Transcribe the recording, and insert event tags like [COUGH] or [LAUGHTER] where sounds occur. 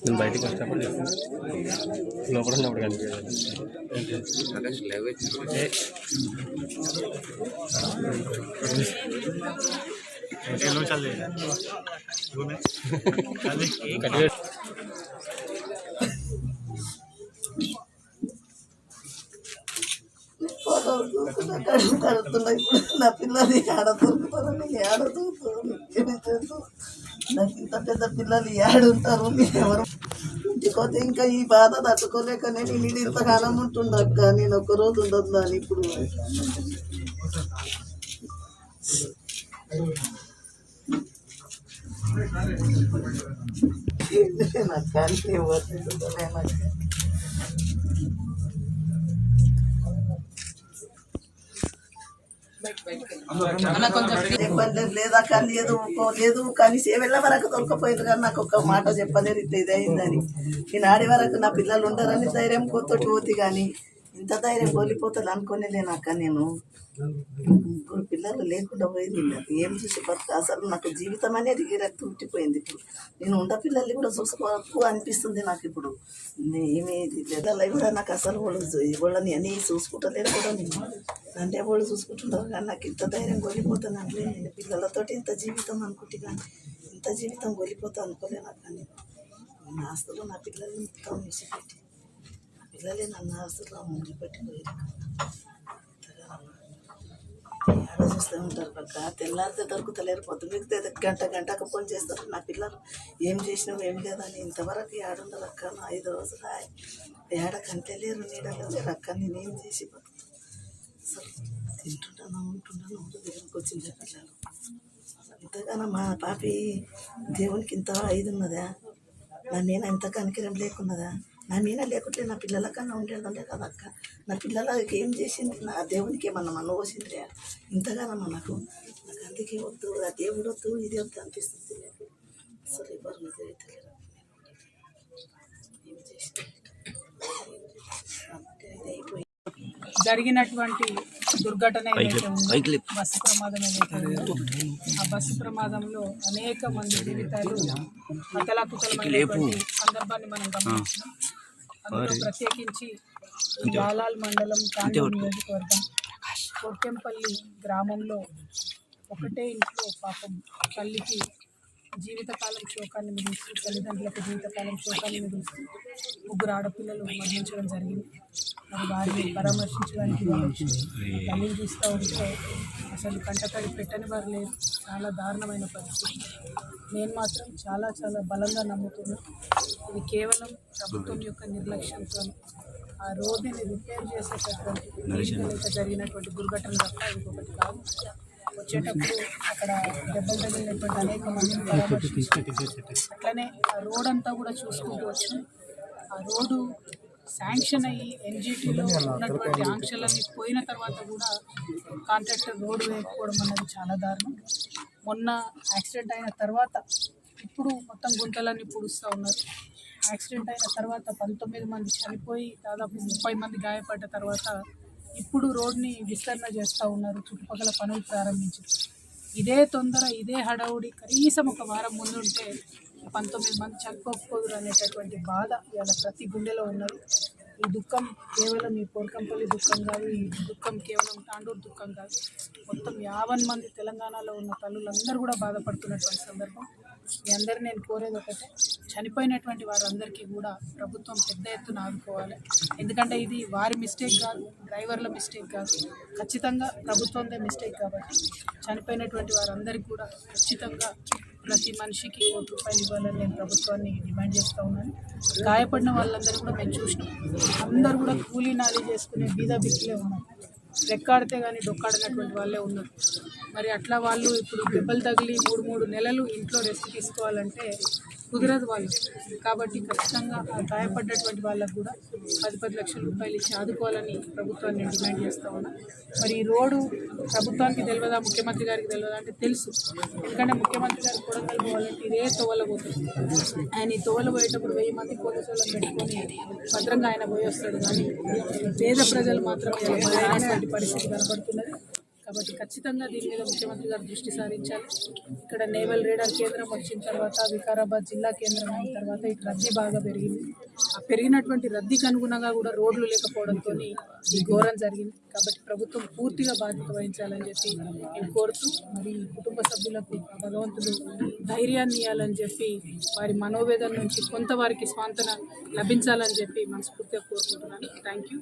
నేను బయటకు వచ్చినప్పుడు లోపల ఉన్నప్పుడు కనిపించాలి కట్ [LAUGHS] చేసి- కడుతున్నా ఇప్పుడు నా పిల్లలు ఏడ దొరుకుతారని ఏడ దొరుకుతారు నాకు ఇంత పెద్ద పిల్లలు ఏడుంటారు ఎవరు ఇంటికోతే ఇంకా ఈ బాధ తట్టుకోలేక నేను ఇల్లు ఇంతకాలం ఉంటుండక్క నేను ఒక రోజు ఉండదు దాని ఇప్పుడు నాకు కానీ ఎవరు నాకు. చెప్పలేదు లేదా కానీ లేదు లేదు కానీ సేవెళ్ళ వరకు దొరకపోయింది కానీ నాకు ఒక మాట చెప్పలేరు ఇట్లా ఇదైందని నేను ఆడి వరకు నా పిల్లలు ఉండరని ధైర్యం కొత్తటి పోతి కానీ ఇంత ధైర్యం కోల్పోతుంది అనుకోనేలేను అక్క నేను. ముగ్గురు పిల్లలు లేకుండా పోయింది నాకు ఏం చూసి బతుకు? అసలు నాకు జీవితం అనేది గిరక్తి ఉట్టిపోయింది ఇప్పుడు. నేను ఉండ పిల్లల్ని కూడా చూసుకోవచ్చు అనిపిస్తుంది నాకు ఇప్పుడు. ఏమి పిల్లలు కూడా నాకు అసలు వాళ్ళు వాళ్ళని అని చూసుకుంటలేదు కూడా నేను. అంటే వాళ్ళు చూసుకుంటుంటారు కానీ నాకు ఇంత ధైర్యం కోల్పోతాను అంటే నేను పిల్లలతోటి ఇంత జీవితం అనుకుంటే కానీ ఇంత జీవితం కోల్పోతా అనుకోలే నాకు కానీ. నా ఆస్తులు నా పిల్లల్ని మొత్తం విడిచిపెట్టి పిల్లలే నన్ను ఆస్తులు ముందు పెట్టి ఆడ చూస్తూ ఉంటారు పక్క. తెల్లారితే దొరుకుతలేరు పొద్దుమిగితే గంట గంటకు ఫోన్ చేస్తారు. నా పిల్లలు ఏం చేసినావు ఏం లేదని ఇంతవరకు ఏడుండరు అక్క. నా ఐదు రోజులు ఏడ కంటే లేరు నీడలో లేరు అక్క నేనేం చేసి అసలు తింటుంటాను ఉంటున్నాను ఊరు వచ్చింది పిల్లలు. ఇంతగానో మా పాపి దేవునికి ఇంత ఇది ఉన్నదా నా నేను ఇంత కనికరం లేకున్నదా? నా మీద లేకుంటే నా పిల్లల కన్నా ఉండేదంటే కదా అక్క నా పిల్లలకి ఏం చేసింది? నా దేవునికి ఏమన్నా మన పోసింది ఇంతగానో మనకు. నాకు అందుకే వద్దు. ఆ దేవుడు వద్దు. ఇది వద్దు అనిపిస్తుంది నాకు. అసలు ఎవరు మీద జరిగినటువంటి దుర్ఘటన ఏదైతే ఉందో బస్సు ప్రమాదం ఏదైతే ఆ బస్సు ప్రమాదంలో అనేక మంది జీవితాలు అతలాకుతలమైనటువంటి సందర్భాన్ని మనం గమనించాం అందులో ప్రత్యేకించి బాలాల్ మండలం తాండూరు నియోజకవర్గం కొట్టెంపల్లి గ్రామంలో ఒకటే ఇంట్లో పాపం తల్లికి జీవితకాలం శోకాన్ని మిగిల్చి తల్లిదండ్రులకు జీవితకాలం శోకాన్ని మిగిల్చి ముగ్గురు ఆడపిల్లలు మరణించడం జరిగింది. మరి వారిని పరామర్శించడానికి తల్లిని చూస్తూ ఉంటే అసలు కంటతడి పెట్టని వారు లేరు. చాలా దారుణమైన పరిస్థితి. నేను మాత్రం చాలా చాలా బలంగా నమ్ముతున్నాను. ఇది కేవలం ప్రభుత్వం యొక్క నిర్లక్ష్యంతో ఆ రోడ్డుని రిపేర్ చేసేటటువంటి జరిగినటువంటి దుర్ఘటన తప్ప ఇంకొకటి కాదు. వచ్చేటప్పుడు అక్కడ దెబ్బలు తగిలినటువంటి అనేక మందిని పరామర్శించి అట్లనే ఆ రోడ్ అంతా కూడా చూసుకుంటూ వచ్చాం ఆ రోడ్డు శాంక్షన్ అయ్యి ఎన్జిటిలో ఉన్నటువంటి ఆంక్షలన్నీ పోయిన తర్వాత కూడా కాంట్రాక్టర్ రోడ్డు వేయకపోవడం అన్నది చాలా దారుణం. మొన్న యాక్సిడెంట్ అయిన తర్వాత ఇప్పుడు మొత్తం గుంతలన్నీ పూడుస్తూ ఉన్నారు. యాక్సిడెంట్ అయిన తర్వాత పంతొమ్మిది మంది చనిపోయి దాదాపు ముప్పై మంది గాయపడ్డ తర్వాత ఇప్పుడు రోడ్ని విస్తరణ చేస్తూ ఉన్నారు చుట్టుపక్కల పనులు ప్రారంభించి ఇదే తొందర ఇదే హడావుడి కనీసం ఒక వారం ముందు ఉంటే పంతొమ్మిది మంది చనిపోకపోదురు అనేటటువంటి బాధ ఇవాళ ప్రతి గుండెలో ఉన్నారు ఈ దుఃఖం కేవలం ఈ పోర్కంపల్లి దుఃఖం కాదు ఈ దుఃఖం కేవలం తాండూరు దుఃఖం కాదు. మొత్తం యాభై మంది తెలంగాణలో ఉన్న తల్లులందరూ కూడా బాధపడుతున్నటువంటి సందర్భం. మీ అందరు నేను కోరేది ఒకటే చనిపోయినటువంటి వారందరికీ కూడా ప్రభుత్వం పెద్ద ఎత్తున ఆదుకోవాలి. ఎందుకంటే ఇది వారి మిస్టేక్ కాదు డ్రైవర్ల మిస్టేక్ కాదు ఖచ్చితంగా ప్రభుత్వందే మిస్టేక్ కాబట్టి చనిపోయినటువంటి వారందరికీ కూడా ఖచ్చితంగా ప్రతి మనిషికి కోటి రూపాయలు ఇవ్వాలని నేను ప్రభుత్వాన్ని డిమాండ్ చేస్తూ ఉన్నాను. గాయపడిన వాళ్ళందరూ కూడా మేము చూసినాం. అందరూ కూడా కూలీ నాలి చేసుకునే బీద బిక్కులే ఉన్నాం. రెక్కాడితే కానీ డొక్కాడినటువంటి వాళ్ళే ఉన్నారు. మరి అట్లా వాళ్ళు ఇప్పుడు దెబ్బలు తగిలి మూడు మూడు నెలలు ఇంట్లో రెస్ట్ తీసుకోవాలంటే కుదరదు వాళ్ళు కాబట్టి ఖచ్చితంగా గాయపడ్డటువంటి వాళ్ళకు కూడా పది పది లక్షల రూపాయలు ఇచ్చి ఆదుకోవాలని ప్రభుత్వాన్ని నేను డిమాండ్ చేస్తా ఉన్నా. మరి ఈ రోడ్డు ప్రభుత్వానికి తెలియదా ముఖ్యమంత్రి గారికి తెలియదా అంటే తెలుసు. ఎందుకంటే ముఖ్యమంత్రి గారు కొడంగల్ పోవాలంటే ఇదే తోవల పోతుంది. ఆయన ఈ తోవల పోయేటప్పుడు వెయ్యి మంది పోలీసు వాళ్ళని పెట్టుకొని భద్రంగా ఆయన పోయి వస్తాడు. కానీ పేద ప్రజలు మాత్రం ఇలా పరిస్థితి కనబడుతున్నది కాబట్టి ఖచ్చితంగా దీని మీద ముఖ్యమంత్రి గారు దృష్టి సారించాలి. ఇక్కడ నేవల్ రేడార్ కేంద్రం వచ్చిన తర్వాత వికారాబాద్ జిల్లా కేంద్రం అయిన తర్వాత ఇటు రద్దీ బాగా పెరిగింది. ఆ పెరిగినటువంటి రద్దీకి అనుగుణంగా కూడా రోడ్లు లేకపోవడంతో ఈ ఘోరం జరిగింది. కాబట్టి ప్రభుత్వం పూర్తిగా బాధ్యత వహించాలని చెప్పి నేను కోరుతూ మరి ఈ కుటుంబ సభ్యులకు భగవంతుడు ధైర్యాన్ని ఇవ్వాలని చెప్పి వారి మనోవేదన నుంచి కొంత వారికి స్వాంతన లభించాలని చెప్పి మనస్ఫూర్తిగా కోరుకుంటున్నాను. Thank you